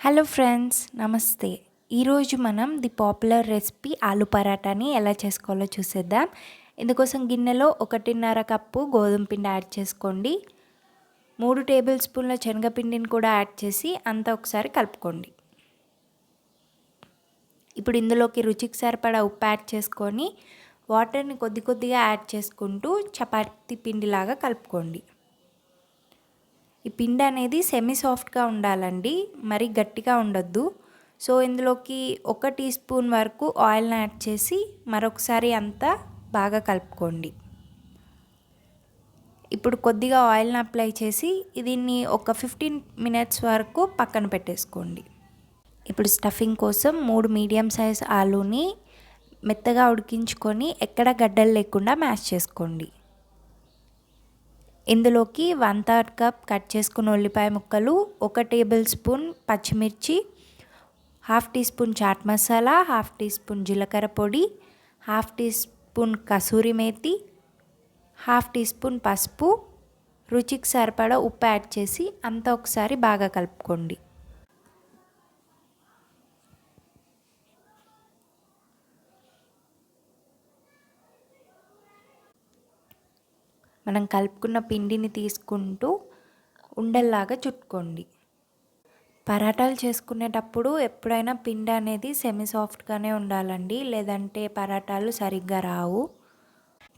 Hello friends నమస్తే. ఈరోజు మనం ది పాపులర్ రెసిపీ ఆలు పరాటాని ఎలా చేసుకోవాలో చూసేద్దాం. ఇందుకోసం గిన్నెలో ఒకటిన్నర కప్పు గోధుమ పిండి యాడ్ చేసుకోండి. మూడు టేబుల్ స్పూన్ల శనగపిండిని కూడా యాడ్ చేసి అంతా ఒకసారి కలుపుకోండి. ఇప్పుడు ఇందులోకి రుచికి సరిపడా ఉప్పు యాడ్ చేసుకొని వాటర్ని కొద్ది కొద్దిగా యాడ్ చేసుకుంటూ చపాతీ పిండిలాగా కలుపుకోండి. ఈ పిండి అనేది సెమీ సాఫ్ట్గా ఉండాలండి మరి గట్టిగా ఉండొద్దు. సో ఇందులోకి ఒక టీ స్పూన్ వరకు ఆయిల్ని యాడ్ చేసి మరొకసారి అంతా బాగా కలుపుకోండి. ఇప్పుడు కొద్దిగా ఆయిల్ని అప్లై చేసి దీన్ని ఒక ఫిఫ్టీన్ మినిట్స్ వరకు పక్కన పెట్టేసుకోండి. ఇప్పుడు స్టఫింగ్ కోసం మూడు మీడియం సైజ్ ఆలూని మెత్తగా ఉడికించుకొని ఎక్కడ గడ్డలు లేకుండా మ్యాష్ చేసుకోండి. ఇందులోకి వన్ థర్డ్ కప్ కట్ చేసుకున్న ఉల్లిపాయ ముక్కలు ఒక టేబుల్ స్పూన్ పచ్చిమిర్చి half teaspoon chaat masala half teaspoon జీలకర్ర పొడి half teaspoon kasuri methi half teaspoon పసుపు. రుచికి సరిపడా ఉప్పు యాడ్ చేసి అంతా ఒకసారి బాగా కలుపుకోండి. మనం కలుపుకున్న పిండిని తీసుకుంటూ ఉండల్లాగా చుట్టుకోండి. పరాటాలు చేసుకునేటప్పుడు ఎప్పుడైనా పిండి అనేది సెమీ సాఫ్ట్గానే ఉండాలండి. లేదంటే పరాటాలు సరిగ్గా రావు.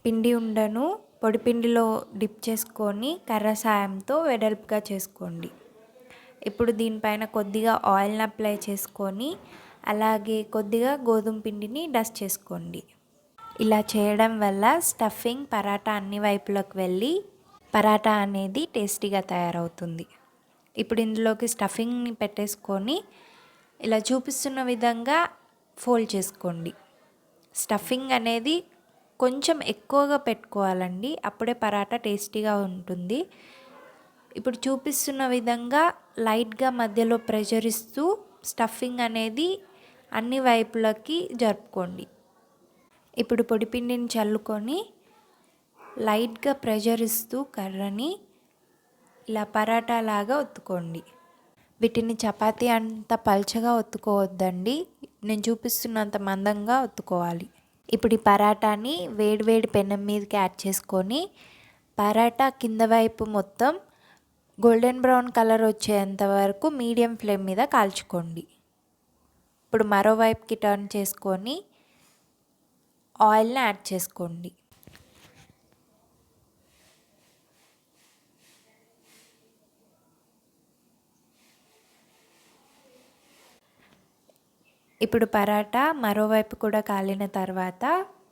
పిండి ఉండను. పొడి పిండిలో డిప్ చేసుకొని కర్ర సాయంతో వెడల్పుగా చేసుకోండి. ఇప్పుడు దీనిపైన కొద్దిగా ఆయిల్ని అప్లై చేసుకొని అలాగే కొద్దిగా గోధుమ పిండిని డస్ట్ చేసుకోండి. ఇలా చేయడం వల్ల స్టఫింగ్ పరాటా అన్ని వైపులకు వెళ్ళి పరాటా అనేది టేస్టీగా తయారవుతుంది. ఇప్పుడు ఇందులోకి స్టఫింగ్ని పెట్టేసుకొని ఇలా చూపిస్తున్న విధంగా ఫోల్డ్ చేసుకోండి. స్టఫింగ్ అనేది కొంచెం ఎక్కువగా పెట్టుకోవాలండి. అప్పుడే పరాటా టేస్టీగా ఉంటుంది. ఇప్పుడు చూపిస్తున్న విధంగా లైట్గా మధ్యలో ప్రెషర్ ఇస్తూ స్టఫింగ్ అనేది అన్ని వైపులకి జరుపుకోండి. ఇప్పుడు పొడిపిండిని చల్లుకొని లైట్గా ప్రెషర్ ఇస్తూ కర్రని ఇలా పరాటా లాగా ఒత్తుకోండి. వీటిని చపాతీ అంత పల్చగా ఒత్తుకోవద్దండి. నేను చూపిస్తున్నంత మందంగా ఒత్తుకోవాలి. ఇప్పుడు ఈ పరాటాని వేడివేడి పెనం మీదకి యాడ్ చేసుకొని పరాటా కింద వైపు మొత్తం గోల్డెన్ బ్రౌన్ కలర్ వచ్చేంత వరకు మీడియం ఫ్లేమ్ మీద కాల్చుకోండి. ఇప్పుడు మరోవైపుకి టర్న్ చేసుకొని ఆయిల్ని యాడ్ చేసుకోండి. ఇప్పుడు పరాటా మరోవైపు కూడా కాలిన తర్వాత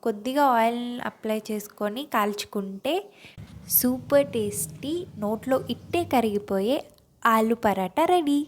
కొద్దిగా ఆయిల్ అప్లై చేసుకొని కాల్చుకుంటే సూపర్ టేస్టీ నోట్లో ఇట్టే కరిగిపోయే ఆలు పరాటా రెడీ.